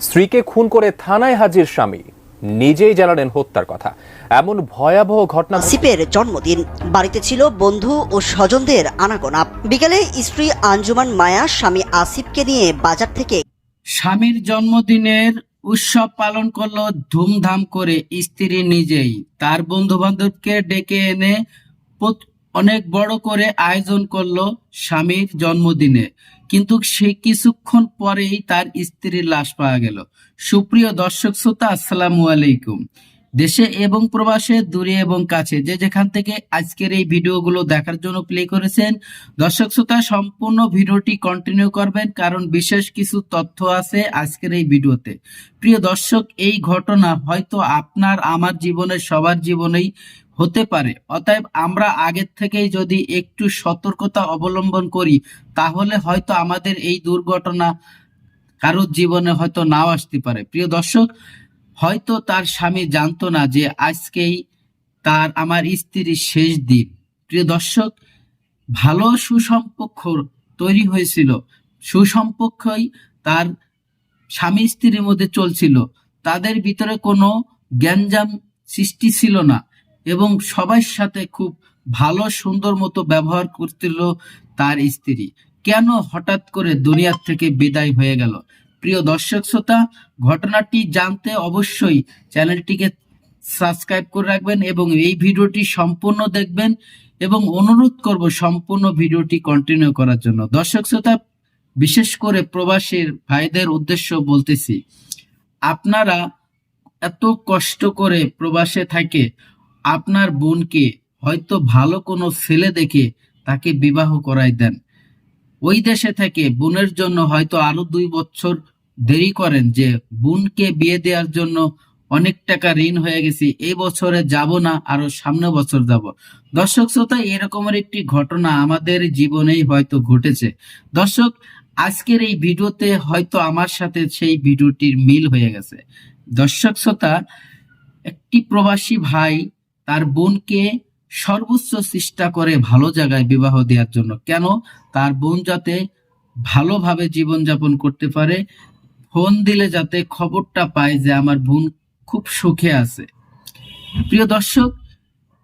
স্ত্রীকে খুন করে থানায় হাজির স্বামী। নিজেই জানালেন হত্যার কথা। এমন ভয়াবহ ঘটনা আসিফের জন্মদিন। বাড়িতে ছিল বন্ধু ও স্বজনদের আনাগোনা। বিকেলে স্ত্রী আঞ্জুমান মায়া স্বামী আসিফকে নিয়ে বাজার থেকে স্বামীর জন্মদিনের উৎসব পালন করল ধুমধাম করে স্ত্রী নিজেই। তার বন্ধু বান্ধবকে ডেকে এনে অনেক বড় করে আয়োজন করল স্বামীর জন্মদিনে। কিন্তু সে কিছুক্ষণ পরেই তার স্ত্রীর লাশ পাওয়া গেল। সুপ্রিয় দর্শক শ্রোতা আসসালামু আলাইকুম। দেশে এবং প্রবাসে, দূরে এবং কাছে। যে যেখান থেকে আজকের এই ভিডিওগুলো দেখার জন্য প্লে করেছেন, দর্শক শ্রোতা, সম্পূর্ণ ভিডিওটি কন্টিনিউ করবেন, কারণ বিশেষ কিছু তথ্য আছে আজকের এই ভিডিওতে। প্রিয় দর্শক, এই ঘটনা হয়তো আপনার, আমার জীবনের সবার জীবনেই হতে পারে। অতএব আমরা আগের থেকেই যদি একটু সতর্কতা অবলম্বন করি, তাহলে হয়তো আমাদের এই দুর্ঘটনা কারোর জীবনে হয়তো নাও আসতে পারে। প্রিয় দর্শক হয়তো তার স্বামী জানতো না যে আজকেই তার আমার স্ত্রীর শেষ দিন। প্রিয় দর্শক, ভালো সুসম্পর্ক তৈরি হয়েছিল। সুসম্পর্কই তার স্বামী স্ত্রীর মধ্যে চলছিল। তাদের ভিতরে কোনো গ্যাঞ্জাম সৃষ্টি ছিল না এবং সবার সাথে খুব ভালো, সুন্দর মতো ব্যবহার করছিল তার স্ত্রী। কেন হঠাৎ করে দুনিয়ার থেকে বিদায় হয়ে গেল? প্রিয় দর্শক শ্রোতা, ঘটনাটি জানতে অবশ্যই চ্যানেলটিকে সাবস্ক্রাইব করে রাখবেন এবং এই ভিডিওটি সম্পূর্ণ দেখবেন এবং অনুরোধ করব সম্পূর্ণ ভিডিওটি কন্টিনিউ করার জন্য। দর্শক শ্রোতা, বিশেষ করে প্রবাসীর ভাইদের উদ্দেশ্য বলতেছি, আপনারা এত কষ্ট করে প্রবাসে থাকে, আপনার বোনকে হয়তো ভালো কোনো ছেলে দেখে তাকে বিবাহ করাই দেন। ওই দেশে থেকে বোনের জন্য হয়তো আরও দুই বছর দেরি করেন যে বোনকে বিয়ে দেওয়ার জন্য অনেক টাকা ঋণ হয়ে গেছি এই বছরে যাব না, আরও সামনে বছর যাব। দর্শক শ্রোতা, এরকমের একটি ঘটনা আমাদের জীবনেই হয়তো ঘটেছে। দর্শক, আজকের এই ভিডিওতে হয়তো আমার সাথে সেই ভিডিওটির মিল হয়ে গেছে। দর্শক শ্রোতা, একটি প্রবাসী ভাই তার বোনকে সর্বোচ্চ চেষ্টা করে ভালো জায়গায় বিবাহ দেওয়ার জন্য। কেন? তার বোন যাতে ভালোভাবে জীবনযাপন করতে পারে, ফোন দিলে যাতে খবরটা পায় যে আমার বোন খুব সুখে আছে। প্রিয় দর্শক,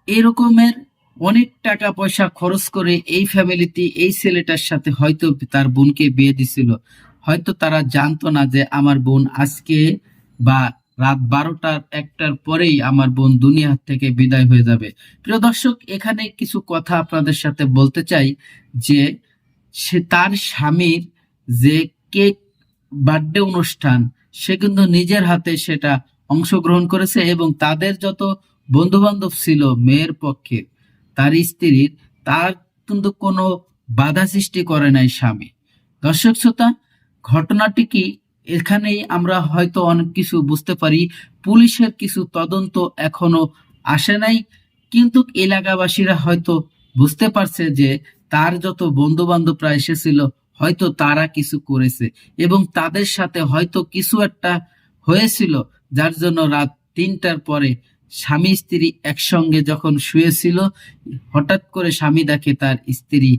এরকমের অনেক টাকা পয়সা খরচ করে এই ফ্যামিলিতে এই ছেলেটার সাথে হয়তো তার বোনকে বিয়ে দিছিল। হয়তো তারা জানতো না যে আমার বোন আজকে বা রাত বারোটার একটার পরেই আমার বোন দুনিয়া থেকে বিদায় হয়ে যাবে। প্রিয় দর্শক, এখানে কিছু কথা আপনাদের সাথে বলতে চাই যে, সে তার স্বামীর যে কেক বার্থডে অনুষ্ঠান, সে কিন্তু নিজের হাতে সেটা অংশগ্রহণ করেছে এবং তাদের যত বন্ধু বান্ধব ছিল মেয়ের পক্ষে, তার স্ত্রীর, তার কিন্তু কোনো বাধা সৃষ্টি করে নাই স্বামী। দর্শক শ্রোতা, ঘটনাটি কি এখানেই আমরা হয়তো অনেক কিছু বুঝতে পারি। পুলিশের কিছু তদন্ত এখনও আসে নাই। কিন্তু এলাকাবাসীরা হয়তো বুঝতে পারছে যে তার যত বন্ধু বান্ধবরা এসেছিল, হয়তো তারা কিছু করেছে এবং তাদের সাথে হয়তো কিছু একটা হয়েছিল, যার জন্য রাত তিনটার পরে স্বামী, স্ত্রী একসঙ্গে যখন শুয়েছিল, হঠাৎ করে স্বামী দেখে তার স্ত্রী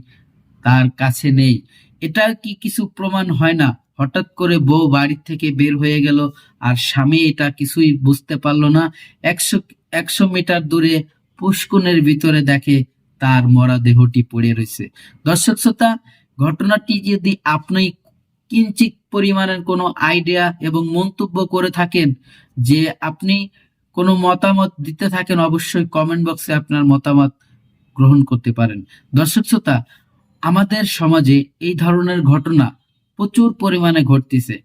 তার কাছে নেই। এটা কি কিছু প্রমাণ হয় না? হঠাৎ করে বউ বাড়ি থেকে বের হয়ে গেল আর স্বামী এটা কিছুই বুঝতে পারল না। একশো একশো মিটার দূরে পুষ্কুনের ভিতরে দেখে তার মরা দেহটি পড়ে রয়েছে। দর্শক শ্রোতা, ঘটনাটি যদি আপনি কিঞ্চিত পরিমাণের কোনো আইডিয়া এবং মন্তব্য করে থাকেন যে আপনি কোনো মতামত দিতে থাকেন, অবশ্যই কমেন্ট বক্সে আপনার মতামত গ্রহণ করতে পারেন। দর্শক শ্রোতা, আমাদের সমাজে এই ধরনের ঘটনা প্রচুর পরিমাণে ঘটতেছে।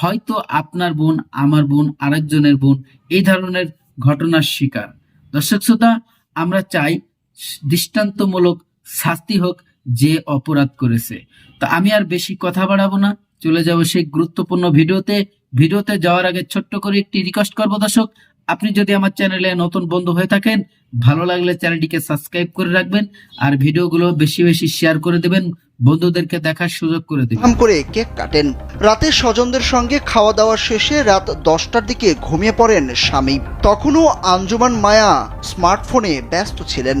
হয়তো আপনার বোন, আমার বোন, আরেকজনের বোন এই ধরনের ঘটনার শিকার। দর্শক শ্রোতা, আমরা চাই দৃষ্টান্তমূলক শাস্তি হোক যে অপরাধ করেছে। তো আমি আর বেশি কথা বাড়াবো না, চলে যাব সেই গুরুত্বপূর্ণ ভিডিওতে। ভিডিওতে যাওয়ার আগে ছোট্ট করে একটি রিকোয়েস্ট করব দর্শক। আপনি যদি আমার চ্যানেলে নতুন বন্ধু হয়ে থাকেন, ভালো লাগলে চ্যানেলটিকে সাবস্ক্রাইব করে রাখবেন আর ভিডিওগুলো বেশি বেশি শেয়ার করে দেবেন। বন্ধুদেরকে দেখার সুযোগ করে দেবেন। করে কেক কাটেন। রাতে স্বজনদের সঙ্গে খাওয়া দাওয়া শেষে রাত দশটার দিকে ঘুমিয়ে পড়েন স্বামী। তখনও আঞ্জুমান মায়া স্মার্টফোনে ব্যস্ত ছিলেন।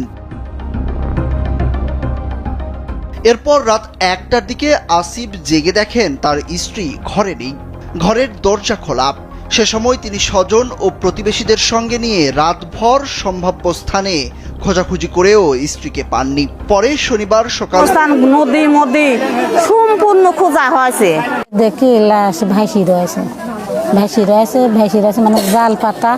এরপর রাত একটার দিকে আসিফ জেগে দেখেন তার স্ত্রী ঘরে নেই। ঘরের দরজা খোলা। সে সময় তিনি স্বজন ও প্রতিবেশীদের সঙ্গে নিয়ে রাতভর সম্ভাব্য স্থানে খোঁজাখুঁজি করেও স্ত্রীকে পাননি। পরে শনিবার সকাল নদীর নদী মধ্যে সম্পূর্ণ খোঁজা হয়েছে। দেখি লাশ ভাসি রয়েছে। ভাসি রয়েছে ভাসি রয়েছে মানে জাল পাতা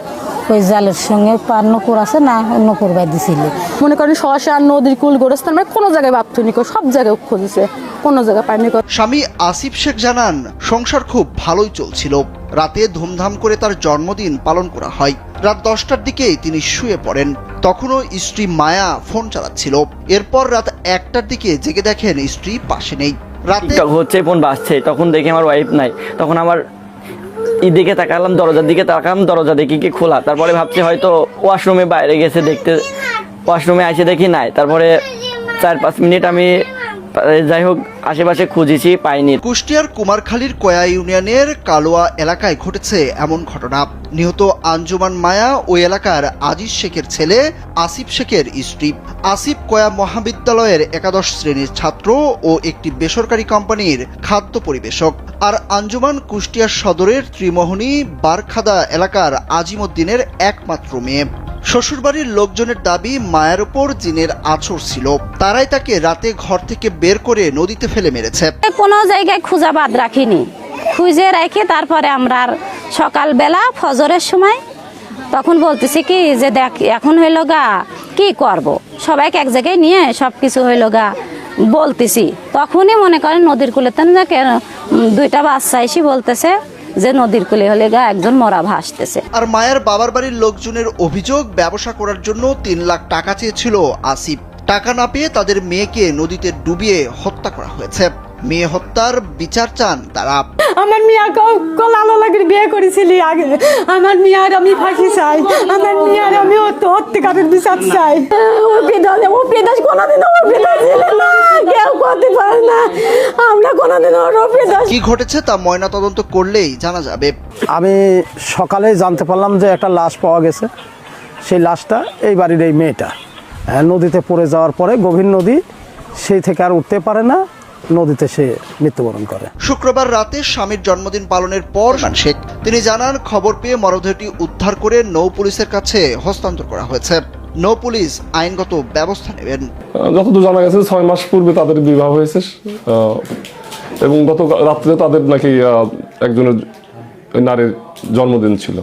ওই জালের সঙ্গে পার নকুর আছে না নকুর বাই দিছিল। মনে করেন শ্মশান নদীর কুল গোরস্থান মানে কোনো জায়গায় বাপথুনি কো সব জায়গায় খুঁজেছে কোনো জায়গায় পায়নি স্বামী আসিফ শেখ জানান সংসার খুব ভালোই চলছিল। রাতে ধুমধাম করে তার জন্মদিন পালন করা হয়। রাত দশটার দিকেই তিনি শুয়ে পড়েন। তখনও স্ত্রী মায়া ফোন চালাচ্ছিল। এরপর রাত একটার দিকে জেগে দেখেন স্ত্রী পাশে নেই। রাতে হচ্ছে ফোন বাজছে। তখন দেখি আমার ওয়াইফ নাই। তখন আমার ই দিকে তাকালাম, দরজার দিকে তাকালাম, দরজা দেখি কি খোলা। তারপরে ভাবছি হয়তো ওয়াশরুমে বাইরে গেছে দেখতে ওয়াশরুমে এসে দেখি নাই। তারপরে চার পাঁচ মিনিট আমি যাই হোক, আশেপাশে খুঁজেছি, পাইনি। কুষ্টিয়ার কুমারখালীর কয়া ইউনিয়নের কালোয়া এলাকায় ঘটেছে এমন ঘটনা। নিহত আঞ্জুমান মায়া ওই এলাকার আজিজ শেখের ছেলে আসিফ শেখের স্ত্রী। আসিফ কয়া মহাবিদ্যালয়ের একাদশ শ্রেণির ছাত্র ও একটি বেসরকারি কোম্পানির খাদ্য পরিবেশক। আর আঞ্জুমান কুষ্টিয়া সদরের ত্রিমোহনী বারখাদা এলাকার আজিমুদ্দিনের একমাত্র মেয়ে। শ্বশুরবাড়ির লোকজনের দাবি মায়ের ওপর জিনের আছর ছিল। তারাই তাকে রাতে ঘর থেকে বের করে নদীতে ফেলে মেরেছে। কোনো জায়গায় খুঁজা বাদ রাখিনি। খুঁজে রেখে তারপরে আমরা সকালবেলা ফজরের সময় তখন বলতেছি কি যে দেখ, এখন হইল গা, কি করব। সবাইকে এক জায়গায় নিয়ে সব কিছু হইল গা বলতেছি। তখনই মনে করেন নদীর কূলেতে দুইটা বাচ্চা এসে বলতেছে যে নদীর কুলে হলে গা একজন মরা ভাসতেছে আর মায়ের বাবার বাড়ির লোকজনের অভিযোগ, ব্যবসা করার জন্য তিন লাখ টাকা চেয়েছিল আসিফ। টাকা না পেয়ে তাদের মেয়েকে নদীতে ডুবিয়ে হত্যা করা হয়েছে। মেয়ে হত্যার বিচার চান তারা। আমার মিয়াকে কলালো লাগির বিয়ে করেছিলি আগে। আমার মিয়ার আমি ফাঁকি চাই। আমার মিয়ার আমি হত্যাকারের বিচার চাই। ও বিদাস ও বিদাস কোনোদিন ও বিদাস না। কেউ করতে পারে না। আমরা কোনোদিন ওর বিদাস কি ঘটেছে তা ময়না তদন্ত করলেই জানা যাবে। আমি সকালে জানতে পারলাম যে একটা লাশ পাওয়া গেছে। সেই লাশটা এই বাড়ির এই মেয়েটা। হ্যাঁ, নদীতে পড়ে যাওয়ার পরে গভীর নদী সেই থেকে আর উঠতে পারে না। নদীতে সে মৃত্যুবরণ করে। শুক্রবার রাতে স্বামীর জন্মদিন পালনের পর শেখ তিনি জানান খবর পেয়ে মরদেহটি উদ্ধার করে নৌ পুলিশের কাছে হস্তান্তর করা হয়েছে। নৌ পুলিশ আইনগত ব্যবস্থা নেবেন। যতদূর জানা গেছে ছয় মাস পূর্বে তাদের বিবাহ হয়েছে। আহ, এবং গত রাত্রে তাদের নাকি আহ, একজনের নারীর জন্মদিন ছিল।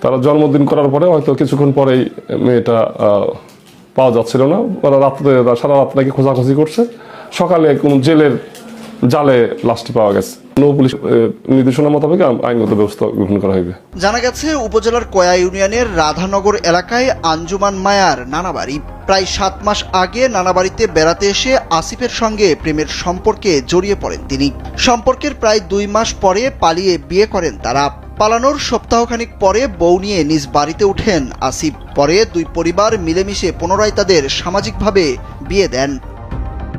তারা জন্মদিন করার পরে হয়তো কিছুক্ষণ পরেই মেয়েটা পাওয়া যাচ্ছিল না। ওরা রাত্রে সারা রাত নাকি খোঁজাখুঁজি করছে। সকালে কোন জেলের জালে লাশটি পাওয়া গেছে। জানা গেছে, উপজেলার কয়া ইউনিয়নের রাধানগর এলাকায় আঞ্জুমান মায়ার নানা বাড়ি প্রায় সাত মাস আগে নানা বাড়িতে এসে আসিফের সঙ্গে প্রেমের সম্পর্কে জড়িয়ে পড়েন তিনি। সম্পর্কের প্রায় দুই মাস পরে পালিয়ে বিয়ে করেন তারা। পালানোর সপ্তাহখানিক পরে বউ নিয়ে নিজ বাড়িতে উঠেন আসিফ। পরে দুই পরিবার মিলেমিশে পুনরায় তাদের সামাজিকভাবে বিয়ে দেন।